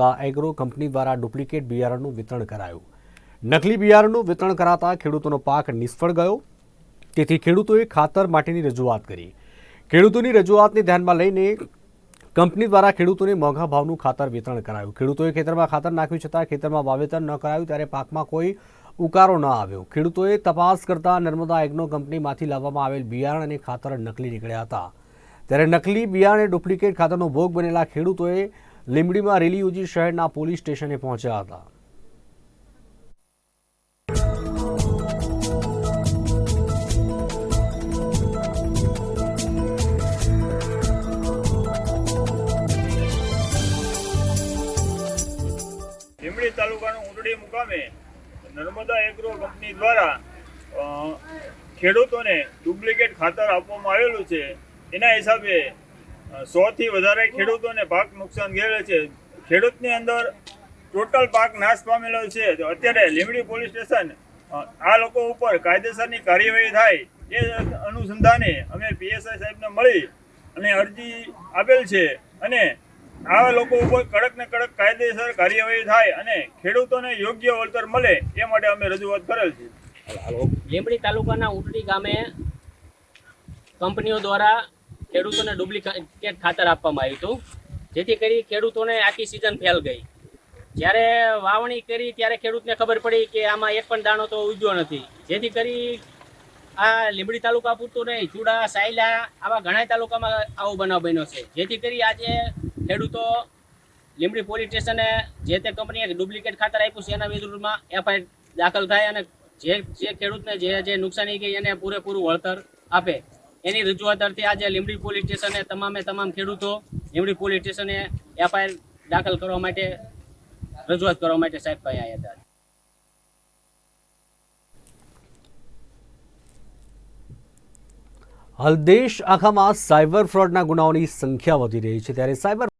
દા agro company દ્વારા duplicate બિયારણનું વિતરણ કરાયું. નકલી બિયારણનું વિતરણ કરાતા ખેડૂતોનો પાક નિષ્ફળ ગયો. તેથી ખેડૂતોએ ખાતર માટેની રજૂઆત કરી. ખેડૂતોની રજૂઆતને ધ્યાનમાં લઈને કંપની દ્વારા ખેડૂતોને મોંઘા ભાવનું ખાતર વિતરણ કરાયું. ખેડૂતોએ ખેતરમાં ખાતર નાખ્યું છતાં ખેતરમાં વાવેતર ન કરાયું ત્યારે પાકમાં કોઈ ઉકારો ન આવ્યો. ખેડૂતોએ તપાસ કરતા નર્મદા એગ્નો કંપનીમાંથી લાવવામાં આવેલ બિયારણ અને ખાતર નકલી નીકળ્યા હતા. ત્યારે નકલી બિયારણ અને ડુપ્લિકેટ ખાતરનો ભોગ બનેલા ખેડૂતોએ લીંબડીમાં રેલી યોજી શહેરના પોલીસ સ્ટેશને પહોંચ્યા હતા. લીંબડી તાલુકાનું ઉંટડી મુકામે નર્મદા એગ્રો કંપની દ્વારા ખેડૂતોને ડુપ્લિકેટ ખાતર આપવામાં આવેલું છે. એના હિસાબે સો થી વધારે ખેડૂતોને પાક નુકસાન ગયેલો છે. ખેડૂતની અંદર ટોટલ પાક નાશ પામેલો છે. અત્યારે લીંબડી પોલીસ સ્ટેશન આ લોકો ઉપર કાયદેસરની કાર્યવાહી થાય એ અનુસંધાને અમે પીએસઆઈ સાહેબને મળી અને અરજી આપેલ છે અને આવા લોકો ઉપર કડક ને કડક કાયદેસર કાર્યવાહી થાય અને ખેડૂતોને યોગ્ય વળતર મળે એ માટે અમે રજૂઆત કરેલ છે. લીંબડી તાલુકાના ઉટડી ગામે કંપનીઓ દ્વારા ખેડૂતોને ડુપ્લિકેટ ખાતર આપવામાં આવ્યું હતું. જેથી કરી ખેડૂતોને આખી સિઝન ફેલ ગઈ. જ્યારે વાવણી કરી ત્યારે ખેડૂતને ખબર પડી કે આમાં એક પણ દાણો તો ઉગ્યો નથી. જેથી કરી આ લીંબડી તાલુકા પૂરતું નહીં, ચૂડા, સાયલા આવા ઘણા તાલુકામાં આવો બનાવ બન્યો છે. જેથી કરી આજે ખેડૂતો લીંબડી પોલીસ સ્ટેશને જે તે કંપનીએ ડુપ્લિકેટ ખાતર આપ્યું છે એના વિરુદ્ધમાં એફઆઈઆર દાખલ થાય અને જે જે ખેડૂતને જે જે નુકસાની ગઈ એને પૂરેપૂરું વળતર આપે. એની રજૂઆત અર્થે આજે લીંબડી પોલીસ સ્ટેશને તમામે તમામ ખેડૂતો લીંબડી પોલીસ સ્ટેશને એફઆઈઆર દાખલ કરવા માટે રજૂઆત કરવા માટે સાહેબ પાસે આવ્યા હતા. હાલ દેશ આખામાં સાયબર ફ્રોડના ગુનાઓની સંખ્યા વધી રહી છે. ત્યારે સાયબર